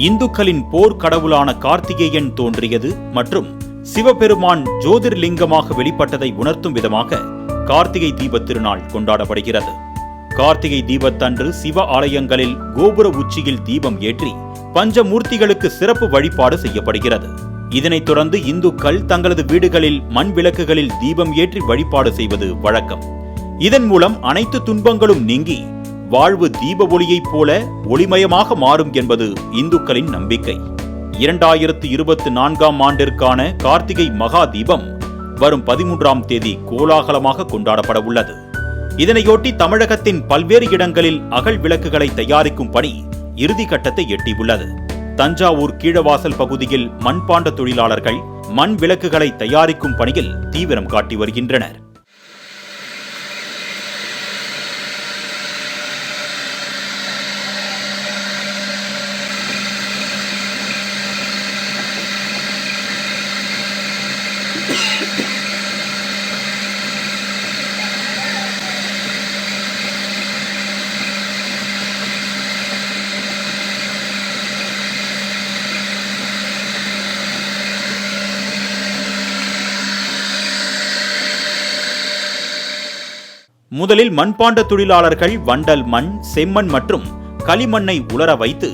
இந்துக்களின் போர்க்கடவுளான கார்த்திகேயன் தோன்றியது மற்றும் சிவபெருமான் ஜோதிர்லிங்கமாக வெளிப்பட்டதை உணர்த்தும் விதமாக கார்த்திகை தீபத் திருநாள் கொண்டாடப்படுகிறது. கார்த்திகை தீபத்தன்று சிவ ஆலயங்களில் கோபுர உச்சியில் தீபம் ஏற்றி பஞ்சமூர்த்திகளுக்கு சிறப்பு வழிபாடு செய்யப்படுகிறது. இதனைத் தொடர்ந்து இந்துக்கள் தங்களது வீடுகளில் மண் விளக்குகளில் தீபம் ஏற்றி வழிபாடு செய்வது வழக்கம். இதன் மூலம் அனைத்து துன்பங்களும் நீங்கி வாழ்வு தீப ஒளியைப் போல ஒளிமயமாக மாறும் என்பது இந்துக்களின் நம்பிக்கை. இரண்டாயிரத்து இருபத்தி நான்காம் ஆண்டிற்கான கார்த்திகை மகா தீபம் வரும் பதிமூன்றாம் தேதி கோலாகலமாக கொண்டாடப்பட உள்ளது. இதனையொட்டி தமிழகத்தின் பல்வேறு இடங்களில் அகல் விளக்குகளை தயாரிக்கும் பணி இறுதி கட்டத்தை எட்டியுள்ளது. தஞ்சாவூர் கீழவாசல் பகுதியில் மண்பாண்ட தொழிலாளர்கள் மண் விளக்குகளை தயாரிக்கும் பணியில் தீவிரம் காட்டி வருகின்றனர். முதலில் மண்பாண்ட தொழிலாளர்கள் வண்டல் மண் செம்மண் மற்றும் களிமண்ணை உலர வைத்து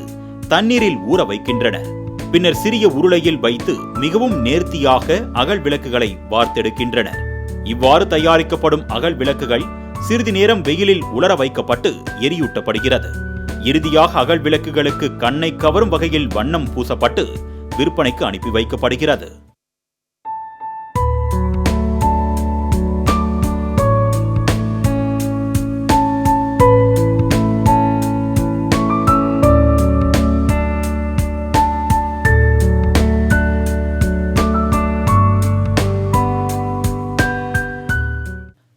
தண்ணீரில் ஊற வைக்கின்றனர். பின்னர் சிறிய உருளையில் வைத்து மிகவும் நேர்த்தியாக அகல் விளக்குகளை வார்த்தெடுக்கின்றனர். இவ்வாறு தயாரிக்கப்படும் அகல் விளக்குகள் சிறிது நேரம் வெயிலில் உலர வைக்கப்பட்டு எரியூட்டப்படுகிறது. இறுதியாக அகல் விளக்குகளுக்கு கண்ணை கவரும் வகையில் வண்ணம் பூசப்பட்டு விற்பனைக்கு அனுப்பி வைக்கப்படுகிறது.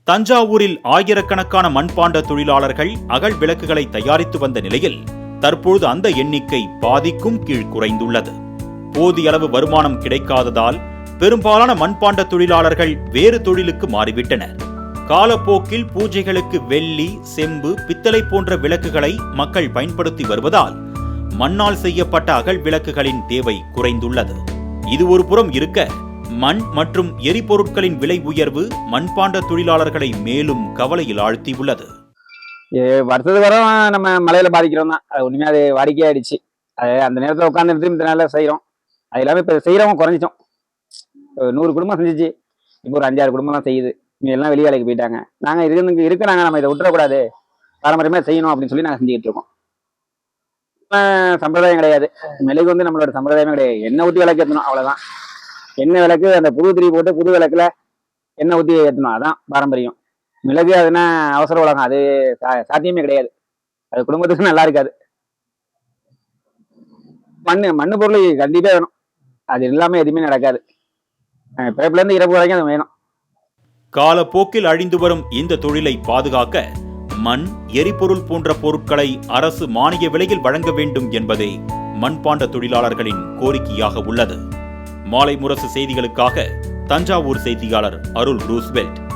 தஞ்சாவூரில் ஆயிரக்கணக்கான மண்பாண்ட தொழிலாளர்கள் அகல் விளக்குகளை தயாரித்து வந்த நிலையில் தற்பொழுது அந்த எண்ணிக்கை பாதிக்கும் கீழ் குறைந்துள்ளது. போதிய அளவு வருமானம் கிடைக்காததால் பெரும்பாலான மண்பாண்ட தொழிலாளர்கள் வேறு தொழிலுக்கு மாறிவிட்டனர். காலப்போக்கில் பூஜைகளுக்கு வெள்ளி செம்பு பித்தளை போன்ற விளக்குகளை மக்கள் பயன்படுத்தி வருவதால் மண்ணால் செய்யப்பட்ட அகல் விளக்குகளின் தேவை குறைந்துள்ளது. இது ஒரு புறம் இருக்க மண் மற்றும் எரிபொருட்களின் விலை உயர்வு மண்பாண்ட தொழிலாளர்களை மேலும் கவலையில் ஆழ்த்தியுள்ளது. வருஷத்துக்கு வர நம்ம மழையில பாதிக்கிறோம் தான். அது உண்மையாக அது வாடிக்கையாயிடுச்சு அது அந்த நேரத்தில் உட்காந்து இந்த நாளில் செய்கிறோம் அது இல்லாமல் இப்போ செய்கிறவங்க குறைஞ்சிட்டோம். நூறு குடும்பம் செஞ்சிச்சு. இப்போ ஒரு அஞ்சாறு குடும்பம் தான் செய்யுது. இவங்க எல்லாம் வெளி வேலைக்கு போயிட்டாங்க. நாங்கள் இருக்கு இருக்கிறாங்க. நம்ம இதை விட்டுறக்கூடாது. பாரம்பரியமாக செய்யணும் அப்படின்னு சொல்லி நாங்கள் செஞ்சுக்கிட்டு இருக்கோம். சம்பிரதாயம் கிடையாது. மெழுகு வந்து நம்மளோட சம்பிரதாயமே கிடையாது. எண்ணெய் ஊற்றி விளக்கு ஏற்றணும் அவ்வளோதான் எண்ணெய் விளக்கு? அந்த புது திரி போட்டு புது விளக்குல எண்ணெய் ஊற்றி ஏற்றணும் அதான் பாரம்பரியம். மிளகு அதுனா அவசர உலகம். அது சா- சாத்தியமே கிடையாது. அது குடும்பத்துக்கு நல்லா இருக்காது. மண்ணு மண்ணு பொருள் கண்டிப்பாக வேணும். அது இல்லாமல் எதுவுமே நடக்காது. பிறப்புலேருந்து பிறப்புல இருந்து இறப்பு வரைக்கும் அது வேணும். காலப்போக்கில் அழிந்து வரும் இந்த தொழிலை பாதுகாக்க மண் எரிபொருள் போன்ற பொருட்களை அரசு மானிய விலையில் வழங்க வேண்டும் என்பதே மண்பாண்ட தொழிலாளர்களின் கோரிக்கையாக உள்ளது. மாலை முரசு செய்திகளுக்காக தஞ்சாவூர் செய்தியாளர் அருள் ரூஸ்வெல்ட்.